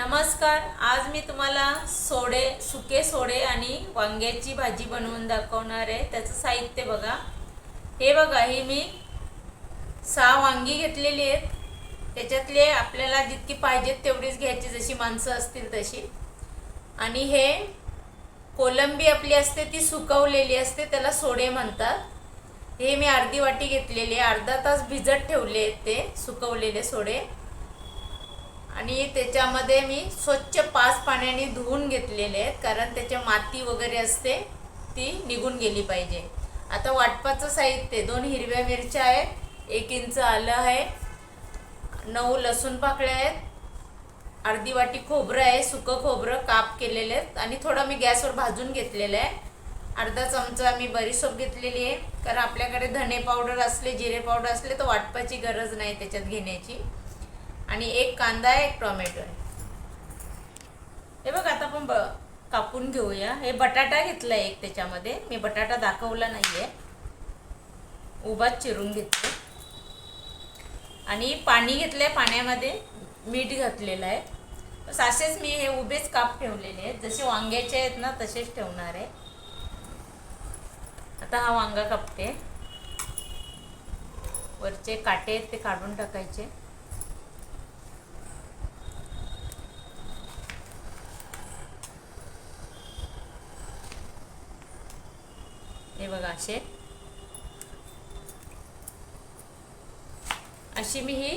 नमस्कार आज मी तुम्हाला सोडे सुके सोडे आणि वांग्याची भाजी बनवून दाखवणार आहे. त्याचं साहित्य बघा. हे बघा ही मी सहा वांगी घेतलेली आहेत. त्याच्यातले आपल्याला जितकी पाहिजेत तेवढीच घ्यायची जशी माणसं असतील तशी. आणि हे कोलंबी आपली असते ती सुकवलेली असते त्याला सोडे म्हणतात. हे मी अर्धी वाटी घेतलेली आहे. अर्धा तास भिजत ठेवले आहेत ते सुकवलेले सोडे. आणि त्याच्यामध्ये मी स्वच्छ पाच पाण्याने धुवून घेतलेले आहेत कारण त्याच्या माती वगैरे असते ती निघून गेली पाहिजे. आता वाटपाचं साहित्य दोन हिरव्या मिरच्या आहेत एक इंच आलं आहे नऊ लसूण पाकळ्या आहेत अर्धी वाटी खोबरं आहे सुकं खोबरं काप केलेले आहेत आणि थोडं मी गॅसवर भाजून घेतलेलं आहे. अर्धा चमचा मी बरीसोप घेतलेली आहे कारण आपल्याकडे धने पावडर असले जिरे पावडर असले तर वाटपाची गरज नाही त्याच्यात घेण्याची. आणि एक कांदा आहे एक टोमॅटो आहे. हे बघ आता आपण ब कापून घेऊया. हे बटाटा घेतला एक त्याच्यामध्ये. मी बटाटा दाखवला नाही आहे उभाच चिरून घेतले आणि पाणी घेतलं आहे पाण्यामध्ये. मीठ घातलेलं आहे. बस असेच मी हे उभेच काप ठेवलेले आहेत. जसे वांग्याचे आहेत ना तसेच ठेवणार आहे. आता हा वांगा कापते. वरचे काटे आहेत ते काढून टाकायचे. हे बघा असे. अशी मी ही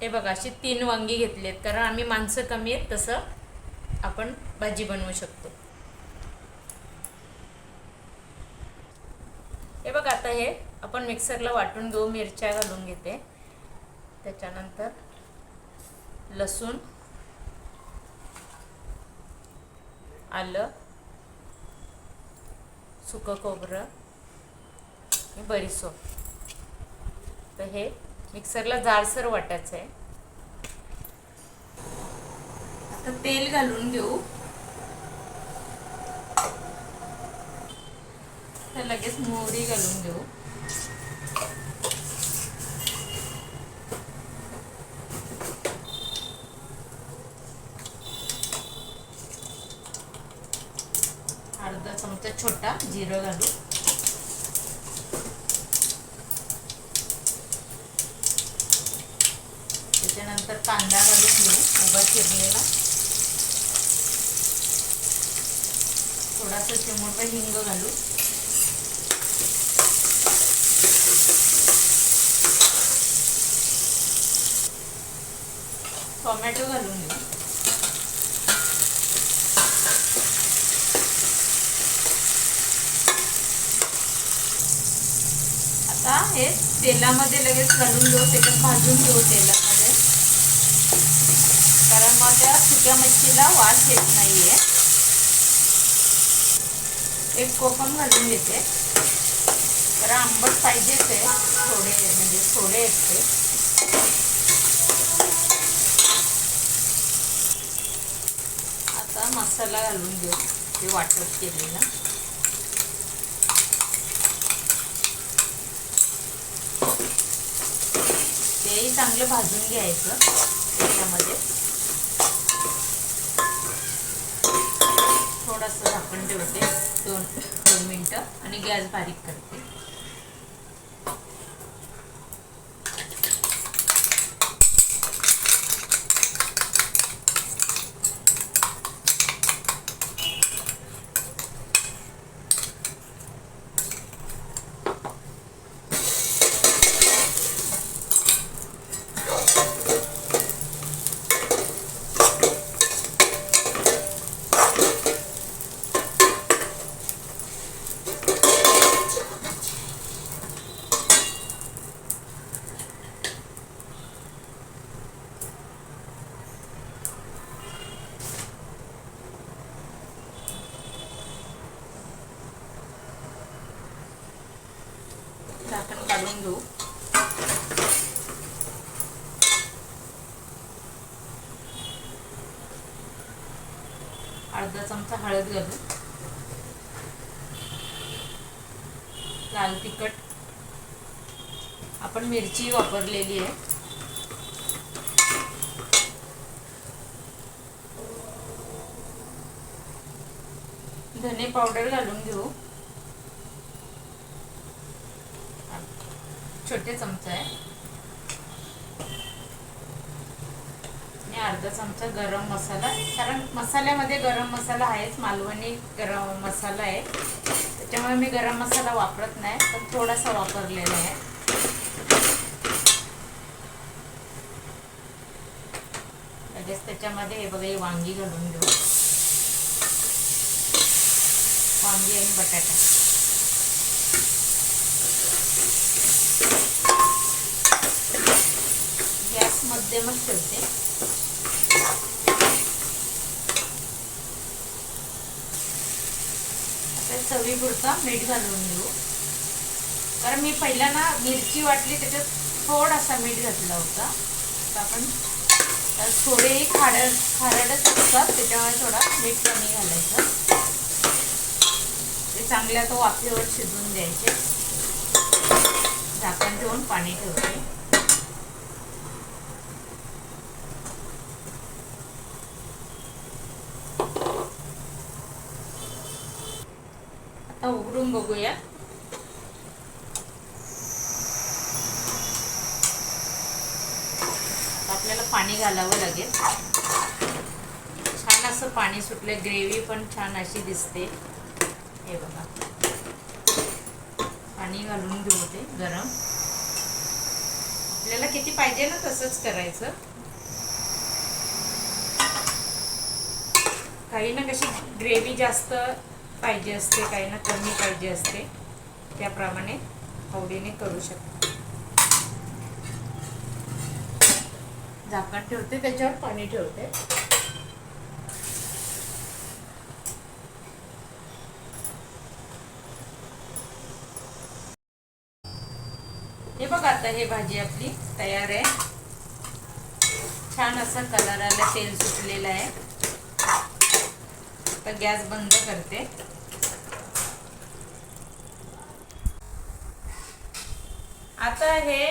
हे बघा अशी तीन वांगी घेतली आहेत कारण आम्ही माणसं कमी आहेत तसं आपण भाजी बनवू शकतो. हे बघा आता हे आपण मिक्सरला वाटून घेऊ मिरच्या घालून घेते. त्याच्यानंतर लसूण आलं सुकं खोबरं आणि बरीसोप तर हे मिक्सरला जाडसर वाटायचं आहे. आता तेल घालून घेऊ. तर लगेच मोहरी घालून घेऊ अर्धा चमचा छोटा जिरं घालू त्याच्यानंतर कांदा घालून घेऊ उभा चिरलेला. थोडासा चिमोटा हिंग घालू. टोमॅटो घालून घेऊ. आता हे तेलामध्ये लगेच घालून घेऊ त्याच्यात भाजून घेऊ तेलामध्ये. कारण मग त्या सुक्या मच्छीला वास येत नाहीये. एक कोकम घालून घेते. कारण आंबट पाहिजेच आहे थोडे म्हणजे थोडे आहेत ते आता मसाला घालून घेऊ ते वाटप केलेला. चांगलं भाजून घ्यायचं त्याच्यामध्ये. थोडंसं झाकण ठेवते दोन दोन मिनटं आणि गॅस बारीक करते. काढून घेऊ. अर्धा चमचा हळद घालू. लाल तिखट. आपण मिरची वापरलेली आहे. धने पावडर घालून घेऊ. छोटे चमचा आहे. आणि अर्धा चमचा गरम मसाला. कारण मसाल्यामध्ये गरम मसाला आहेच मालवणी गरम मसाला आहे. त्याच्यामुळे मी गरम मसाला वापरत नाही पण थोडासा वापरलेला आहे. लगेच त्याच्यामध्ये हे बघा वांगी घालून घेऊ. वांगी आणि बटाटा गॅस मध्यमच ठेवते आता चवीपुरता मीठ घालून घेऊ. कारण मी पहिला ना मिरची वाटली त्याच्यात थोडासा मीठ घातला होता. तर आपण थोडेही थोडे खारड खारडच असतात त्याच्यामुळे थोडा मीठ कमी घालायचं. ते चांगल्या तो वाफेवर शिजवून द्यायचे. झाकण ठेवून पाणी ठेवते. उघडून बघूया आपल्याला पाणी घालावं लागेल. छान असं पाणी सुटलं ग्रेव्ही पण छान अशी दिसते. हे बघा. पाणी घालून घेऊ ते गरम. आपल्याला किती पाहिजे ना तसंच करायचं. काही ना कशी ग्रेव्ही जास्त पाहिजे असते काही ना कमी पाहिजे असते त्याप्रमाणे आवडीने करू शकतो. झाकण ठेवते त्याच्यावर पाणी ठेवते. हे बघ आता हे भाजी आपली तयार आहे. छान असा कलर आला तेल सुटलेलं आहे. आता गॅस बंद करते. आता हे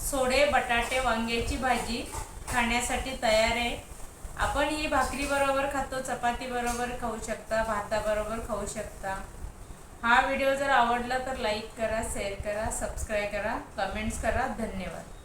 सोडे बटाटे वांग्याची भाजी खाण्यासाठी तयार आहे. आपण ही भाकरी बरोबर खातो चपाती बरोबर खाऊ शकता भाताबरोबर खाऊ शकता. हा व्हिडिओ जर आवडला तर लाईक करा शेअर करा सबस्क्राईब करा कमेंट्स करा. धन्यवाद.